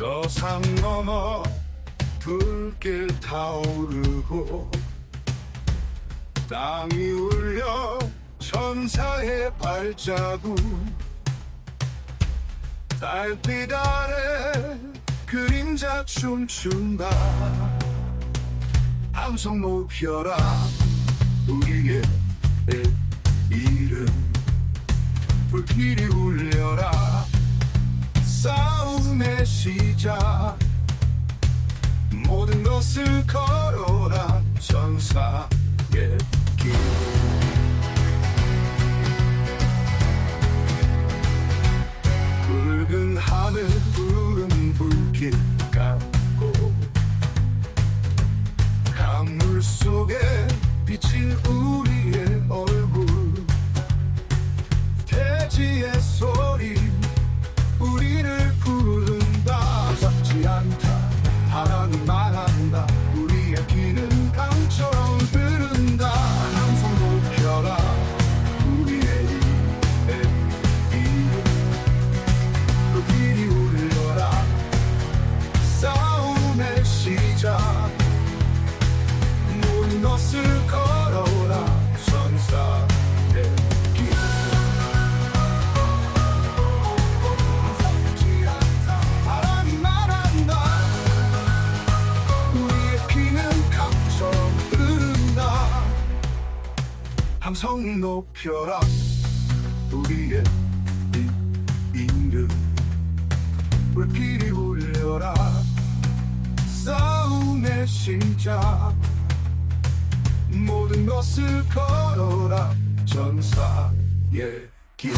저 산 넘어 붉게 타오르고 땅이 울려 천사의 발자국 달빛 아래 그림자 춤춘다 함성 높여라 우리의 시작. 모든 것을 걸어라 전사 my 함성 높여라. 우리의 이- 이름. 불길이 울려라. 싸움의 시작 모든 것을 걸어라. 전사의 길